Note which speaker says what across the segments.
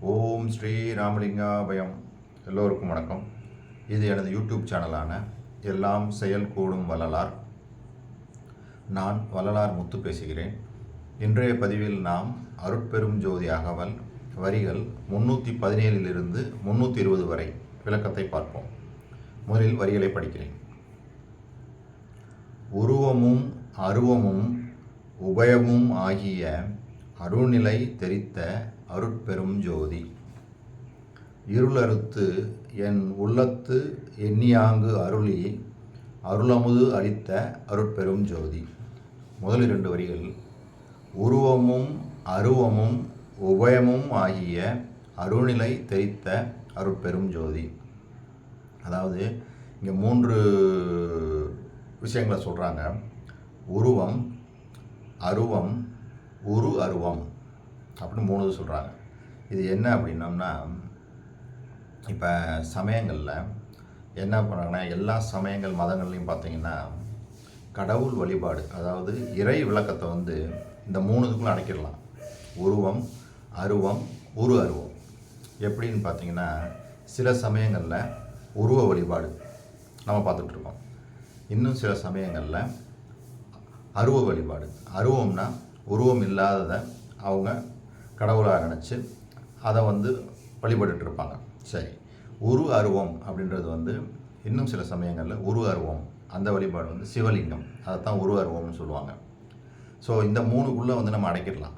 Speaker 1: ஓம் ஸ்ரீ ராமலிங்காபயம் எல்லோருக்கும் வணக்கம். இது எனது யூடியூப் சேனலான எல்லாம் செயல் கூடும் வள்ளலார். நான் வள்ளலார் முத்து பேசுகிறேன். இன்றைய பதிவில் நாம் அருட்பெரும் ஜோதி அகவல் வரிகள் முன்னூற்றி பதினேழிலிருந்து முன்னூற்றி இருபது வரை விளக்கத்தை பார்ப்போம். முதலில் வரிகளை படிக்கிறேன். உருவமும் அருவமும் உபயமும் ஆகிய அருள்நிலை தெரித்த அருட்பெரும் ஜோதி. இருளறுத்து என் உள்ளத்து எண்ணியாங்கு அருளி அருளமுது அளித்த அருட்பெரும் ஜோதி. முதல் இரண்டு வரிகள் உருவமும் அருவமும் உபயமும் ஆகிய அருள்நிலை தெரித்த அருட்பெரும் ஜோதி. அதாவது இங்கே மூன்று விஷயங்களை சொல்கிறாங்க உருவம் அருவம் உரு அருவம் அப்படின்னு மூணு இது சொல்கிறாங்க இது என்ன அப்படின்னம்னா இப்போ சமயங்களில் என்ன பண்ணுறாங்கன்னா எல்லா சமயங்கள் மதங்கள்லையும் பார்த்தீங்கன்னா கடவுள் வழிபாடு அதாவது இறை விளக்கத்தை வந்து இந்த மூணு இதுக்குள்ள அடைக்கிடலாம். உருவம் அருவம் உரு அருவம். எப்படின்னு பார்த்தீங்கன்னா சில சமயங்களில் உருவ வழிபாடு நம்ம பார்த்துட்ருக்கோம் இன்னும் சில சமயங்களில் அருவ வழிபாடு. அருவம்னா உருவம் இல்லாததை அவங்க கடவுளாக நினச்சி அதை வந்து வழிபட்டுட்டு இருப்பாங்க சரி. உரு அருவம் அப்படின்றது வந்து இன்னும் சில சமயங்களில் உரு அருவம் அந்த வழிபாடு வந்து சிவலிங்கம் அதைத்தான் உரு அருவம்னு சொல்லுவாங்க. ஸோ இந்த மூணுக்குள்ளே வந்து நம்ம அடைக்கிடலாம்.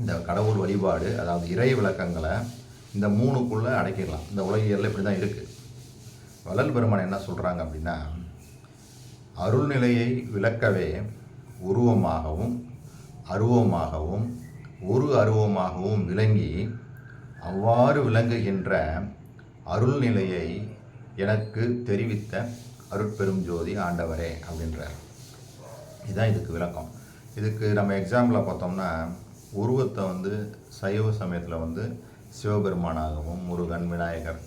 Speaker 1: இந்த கடவுள் வழிபாடு அதாவது இறை விளக்கங்களை இந்த மூணுக்குள்ளே அடைக்கிடலாம். இந்த உலகியலில் இப்படி தான் இருக்குது வள்ளல் பெருமான் என்ன சொல்கிறாங்க அப்படின்னா அருள்நிலையை விளக்கவே உருவமாகவும் அருவமாகவும் ஒரு அருவமாகவும் விளங்கி அவ்வாறு விளங்குகின்ற அருள்நிலையை எனக்கு தெரிவித்த அருட்பெரும் ஜோதி ஆண்டவரே அப்படின்றார். இதுதான் இதுக்கு விளக்கம். இதுக்கு நம்ம எக்ஸாம்பிளில் பார்த்தோம்னா உருவத்தை வந்து சைவ சமயத்தில் வந்து சிவபெருமானாகவும் முருகன் விநாயகர்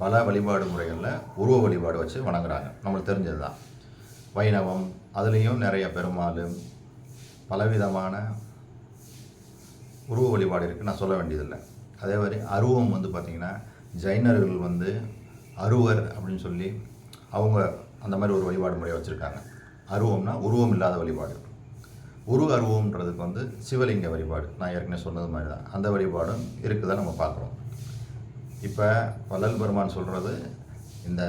Speaker 1: பல வழிபாடு முறைகளில் உருவ வழிபாடு வச்சு வணங்குறாங்க. நம்மளுக்கு தெரிஞ்சது தான் வைணவம் அதுலேயும் நிறைய பெருமாள் பலவிதமான உருவ வழிபாடு இருக்குது நான் சொல்ல வேண்டியதில்லை. அதே மாதிரி அருவம் வந்து பார்த்திங்கன்னா ஜைனர்கள் வந்து அருவர் அப்படின்னு சொல்லி அவங்க அந்த மாதிரி ஒரு வழிபாடு முறையை வச்சுருக்காங்க. அருவம்னா உருவம் இல்லாத வழிபாடு. உரு அருவம்ன்றதுக்கு வந்து சிவலிங்க வழிபாடு. நான் ஏற்கனவே சொன்னது மாதிரி தான். அந்த வழிபாடும் இருக்குதா நம்ம பார்க்குறோம். இப்போ வள்ளல் பெருமான் சொல்கிறது இந்த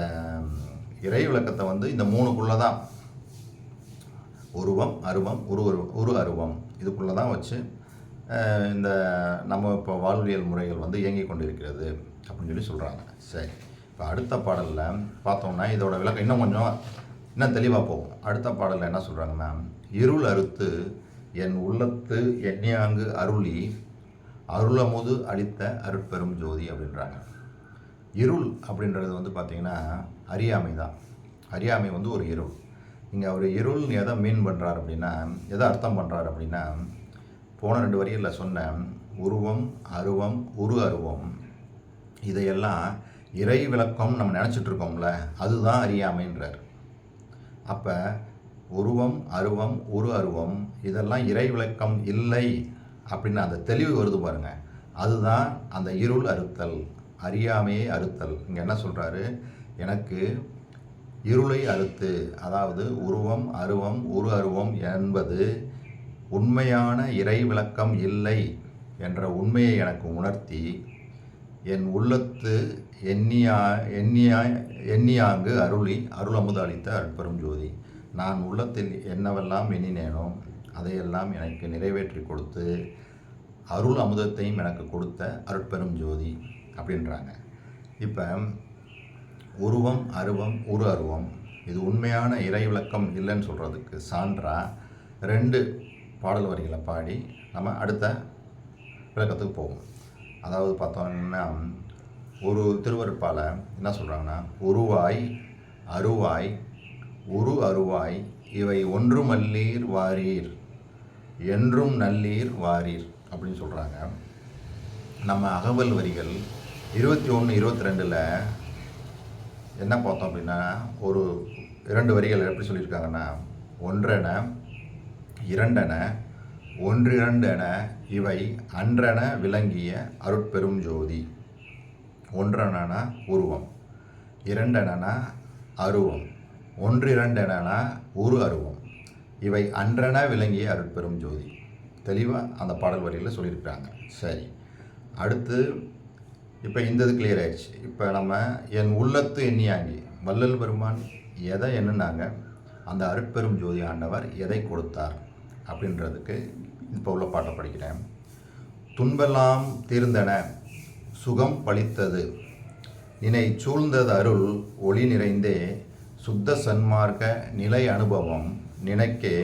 Speaker 1: இறை விளக்கத்தை வந்து இந்த மூணுக்குள்ளே தான் உருவம் அருவம் உரு அரு- உரு அருவம். இதுக்குள்ளே தான் வச்சு இந்த நம்ம இப்போ வாழ்வியல் முறைகள் வந்து இயங்கிக் கொண்டிருக்கிறது அப்படின்னு சொல்லி சொல்கிறாங்க சரி. இப்போ அடுத்த பாடலில் பார்த்தோம்னா இதோட விளக்கம் இன்னும் கொஞ்சம் இன்னும் தெளிவாக போகும். அடுத்த பாடலில் என்ன சொல்கிறாங்கன்னா இருள் அறுத்து என் உள்ளத்து எண்ணியாங்கு அருளி அருளமுது அளித்த அருட்பெரும் ஜோதி அப்படின்றாங்க. இருள் அப்படின்றது வந்து பார்த்திங்கன்னா அறியாமை தான். அறியாமை வந்து ஒரு இருள். இங்கே அவர் இருள் எதை மீன் பண்ணுறார் அப்படின்னா எதை அர்த்தம் பண்ணுறார் அப்படின்னா போன ரெண்டு வரியில் சொன்ன உருவம் அருவம் உரு அருவம் இதையெல்லாம் இறை விளக்கம் நம்ம நினச்சிட்ருக்கோம்ல அதுதான் அறியாமைன்றார். அப்போ உருவம் அருவம் உரு அருவம் இதெல்லாம் இறை விளக்கம் இல்லை அப்படின்னு அந்த தெளிவு வருது பாருங்க. அதுதான் அந்த இருள் அறுத்தல் அறியாமையை அறுத்தல். இங்கே என்ன சொல்கிறாரு எனக்கு இருளை அறுத்து அதாவது உருவம் அருவம் உரு அருவம் என்பது உண்மையான இறை விளக்கம் இல்லை என்ற உண்மையை எனக்கு உணர்த்தி என் உள்ளத்து எண்ணியா எண்ணியா எண்ணியாங்கு அருளி அருளமுது அளித்த அற்பெரும் ஜோதி. நான் உள்ளத்தில் என்னவெல்லாம் எண்ணினேனோ அதையெல்லாம் எனக்கு நிறைவேற்றி கொடுத்து அருள் அமுதத்தையும் எனக்கு கொடுத்த அருட்பெரும் ஜோதி அப்படின்றாங்க. இப்போ உருவம் அருவம் உரு அருவம். இது உண்மையான இறை விளக்கம் இல்லைன்னு சொல்கிறதுக்கு சான்றா ரெண்டு பாடல் வரிகளை பாடி நம்ம அடுத்த விளக்கத்துக்கு போவோம். அதாவது பார்த்தோம்னா ஒரு திருவருட்பால என்ன சொல்கிறாங்கன்னா உருவாய் அருவாய் உரு அருவாய் இவை ஒன்றுமல்லீர் வாரீர் என்றும் நல்லீர் வாரீர் அப்படின்னு சொல்கிறாங்க நம்ம அகவல் வரிகள் இருபத்தி ஒன்று இருபத்தி ரெண்டில் என்ன பார்த்தோம் அப்படின்னா ஒரு இரண்டு வரிகள் எப்படி சொல்லியிருக்காங்கன்னா ஒன்றென இரண்டென ஒன்றிரண்டென இவை அன்றென விளங்கிய அருட்பெரும் ஜோதி. ஒன்றென உருவம் இரண்டென அருவம் ஒன்றிரண்டென உரு அருவம். இவை அன்றென விளங்கிய அருட்பெரும் ஜோதி. தெளிவாக அந்த பாடல் வரியில் சொல்லியிருக்கிறாங்க. சரி அடுத்து இப்போ இந்த இது கிளியர் ஆயிடுச்சு. இப்போ நம்ம என் உள்ளத்து எண்ணியாங்கி வள்ளல் பெருமான் எதை என்னன்னாங்க அந்த அருட்பெரும் ஜோதி ஆண்டவர் எதை கொடுத்தார்? அப்படின்றதுக்கு இப்போ உள்ள பாட்டை படிக்கிறேன். துன்பெல்லாம் தீர்ந்தன சுகம் பளித்தது நினை சூழ்ந்தது அருள் ஒளி நிறைந்தே சுத்த சன்மார்க்க நிலை அனுபவம் நினைக்கே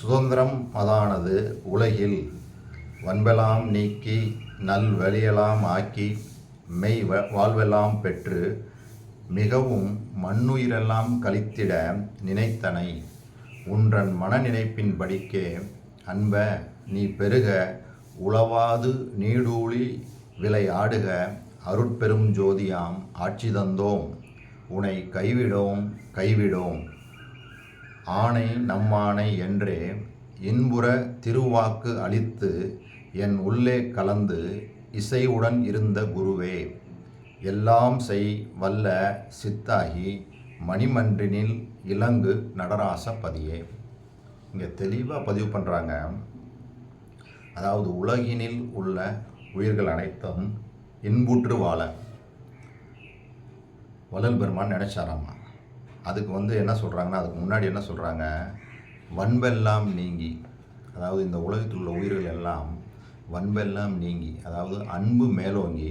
Speaker 1: சுதந்திரம் அதானது உலகில். வன்பெல்லாம் நீக்கி நல் வழியெல்லாம் ஆக்கி மெய் வ- வாழ்வெல்லாம் பெற்று மிகவும் மண்ணுயிரெல்லாம் கழித்திட நினைத்தனை. உன்றன் மனநினைப்பின் படிக்கே அன்ப நீ பெருக உளவாது நீடூழி விலை ஆடுக அருட்பெரும் ஜோதியாம் ஆட்சி தந்தோம். உனை கைவிடோம் கைவிடோம். ஆணை நம்மானை என்றே இன்புற திருவாக்கு அளித்து என் உள்ளே கலந்து இசையுடன் இருந்த குருவே எல்லாம் செய் வல்ல சித்தாகி மணிமன்றினில் இலங்கு நடராச பதியே. இங்கே தெளிவாக பதிவு பண்ணுறாங்க அதாவது உலகினில் உள்ள உயிர்கள் அனைத்தும் இன்புற்று வாழ. வள்ளல் பெருமான் நினைச்சாராமா? அதுக்கு வந்து என்ன சொல்கிறாங்கன்னா அதுக்கு முன்னாடி என்ன சொல்கிறாங்க வன்பெல்லாம் நீங்கி அதாவது இந்த உலகத்தில் உள்ள உயிர்கள் எல்லாம் வன்பெல்லாம் நீங்கி அதாவது அன்பு மேலோங்கி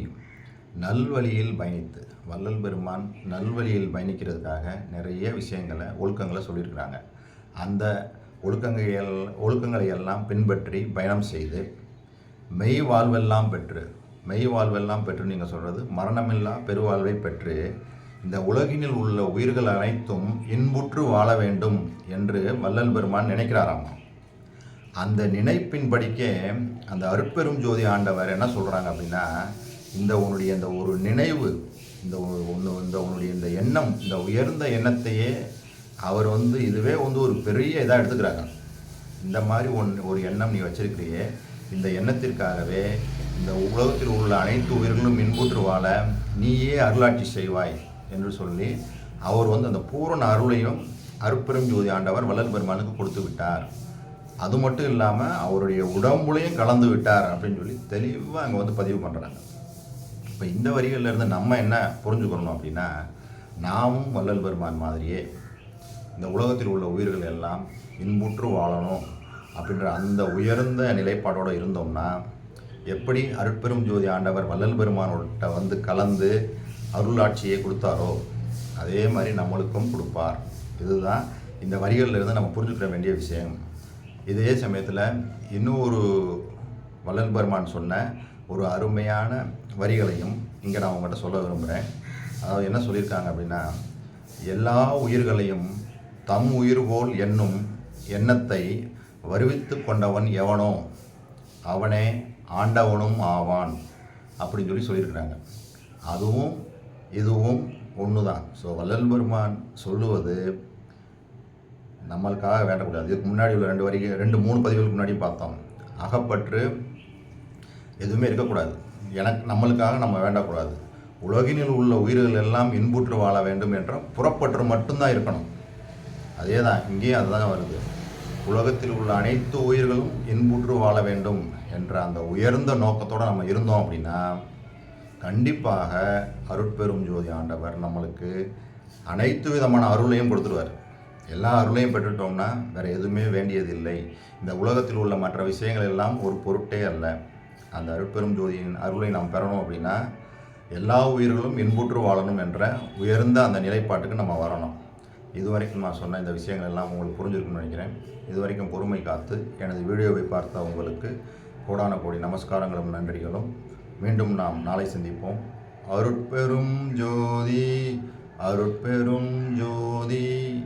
Speaker 1: நல்வழியில் பயணித்து வள்ளல் பெருமான் நல்வழியில் பயணிக்கிறதுக்காக நிறைய விஷயங்களை ஒழுக்கங்களை சொல்லியிருக்கிறாங்க. அந்த ஒழுக்கங்கள் ஒழுக்கங்களை எல்லாம் பின்பற்றி பயணம் செய்து மெய் வாழ்வெல்லாம் பெற்று மெய் வாழ்வெல்லாம் பெற்று நீங்கள் சொல்கிறது மரணமில்லா பெருவாழ்வை பெற்று இந்த உலகினில் உள்ள உயிர்கள் அனைத்தும் இன்புற்று வாழ வேண்டும் என்று வள்ளல் பெருமான் நினைக்கிறாராம்? அந்த நினைப்பின்படிக்கே அந்த அருட்பெரும் ஜோதி ஆண்டவர் என்ன சொல்கிறாங்க அப்படின்னா இந்த உன்னுடைய இந்த ஒரு நினைவு இந்த ஒன்று இந்த உன்னுடைய இந்த எண்ணம் இந்த உயர்ந்த எண்ணத்தையே அவர் வந்து இதுவே வந்து ஒரு பெரிய இதாக எடுத்துக்கிறாங்க. இந்த மாதிரி ஒன் ஒரு எண்ணம் நீ வச்சிருக்கிறியே இந்த எண்ணத்திற்காகவே இந்த உலகத்தில் உள்ள அனைத்து உயிர்களும் இன்புற்று வாழ நீயே அருளாட்சி செய்வாய் என்று சொல்லி அவர் வந்து அந்த பூரண அருளையும் அருட்பெரும் ஜோதி ஆண்டவர் வள்ளல் பெருமானுக்கு கொடுத்து விட்டார். அது மட்டும் இல்லாமல் அவருடைய உடம்புலையும் கலந்து விட்டார் அப்படின்னு சொல்லி தெளிவாக அங்கே வந்து பதிவு பண்ணுறாங்க இப்போ இந்த வரிகளில் இருந்து நம்ம என்ன புரிஞ்சுக்கணும் அப்படின்னா நாமும் வள்ளல் பெருமான் மாதிரியே இந்த உலகத்தில் உள்ள உயிர்கள் எல்லாம் இன்புற்று வாழணும் அப்படின்ற அந்த உயர்ந்த நிலைப்பாடோடு இருந்தோம்னா எப்படி அருட்பெரும் ஜோதி ஆண்டவர் வள்ளல் பெருமானோட்ட வந்து கலந்து அருளாட்சியை கொடுத்தாரோ அதே மாதிரி நம்மளுக்கும் கொடுப்பார். இதுதான் இந்த வரிகளிலிருந்து நம்ம புரிஞ்சுக்கிற வேண்டிய விஷயம். இதே சமயத்தில் இன்னும் ஒரு வள்ளல் பெருமான் சொன்ன ஒரு அருமையான வரிகளையும் இங்கே நான் உங்கள்கிட்ட சொல்ல விரும்புகிறேன் அதாவது என்ன சொல்லியிருக்காங்க அப்படின்னா எல்லா உயிர்களையும் தம் உயிர் போல் என்னும் எண்ணத்தை வருவித்து கொண்டவன் எவனோ அவனே ஆண்டவனும் ஆவான் அப்படின்னு சொல்லி சொல்லியிருக்கிறாங்க. அதுவும் இதுவும் ஒன்று தான் ஸோ வள்ளல் பெருமான் சொல்லுவது நம்மளுக்காக வேண்டக்கூடாது. இதுக்கு முன்னாடி உள்ள ரெண்டு வரைக்கும் ரெண்டு மூணு பதிவுகளுக்கு முன்னாடி பார்த்தோம். அகப்பற்று எதுவுமே இருக்கக்கூடாது. எனக்கு நம்மளுக்காக நம்ம வேண்டக்கூடாது. உலகினில் உள்ள உயிர்கள் எல்லாம் இன்புற்று வாழ வேண்டும் என்ற புறப்பற்று மட்டும்தான் இருக்கணும். அதே தான் இங்கேயும் அதுதான் வருது. உலகத்தில் உள்ள அனைத்து உயிர்களும் இன்புற்று வாழ வேண்டும் என்ற அந்த உயர்ந்த நோக்கத்தோடு நம்ம இருந்தோம் அப்படின்னா கண்டிப்பாக அருட்பெரும் ஜோதி ஆண்டவர் நம்மளுக்கு அனைத்து விதமான அருளையும் கொடுத்துருவார். எல்லா அருளையும் பெற்றுட்டோம்னா வேறு எதுவுமே வேண்டியதில்லை. இந்த உலகத்தில் உள்ள மற்ற விஷயங்கள் எல்லாம் ஒரு பொருட்டே அல்ல. அந்த அருட்பெரும் ஜோதியின் அருளை நாம் பெறணும் அப்படின்னா எல்லா உயிர்களும் இன்புற்று வாழணும் என்ற உயர்ந்த அந்த நிலைப்பாட்டுக்கு நம்ம வரணும். இதுவரைக்கும் நான் சொன்ன இந்த விஷயங்கள் எல்லாம் உங்களுக்கு புரிஞ்சிருக்கும்னு நினைக்கிறேன். இதுவரைக்கும் பொறுமை காத்து எனது வீடியோவை பார்த்த உங்களுக்கு கோடான கோடி நமஸ்காரங்களும் நன்றிகளும். மீண்டும் நாம் நாளை சந்திப்போம். அருட்பெரும் ஜோதி அருட்பெரும் ஜோதி.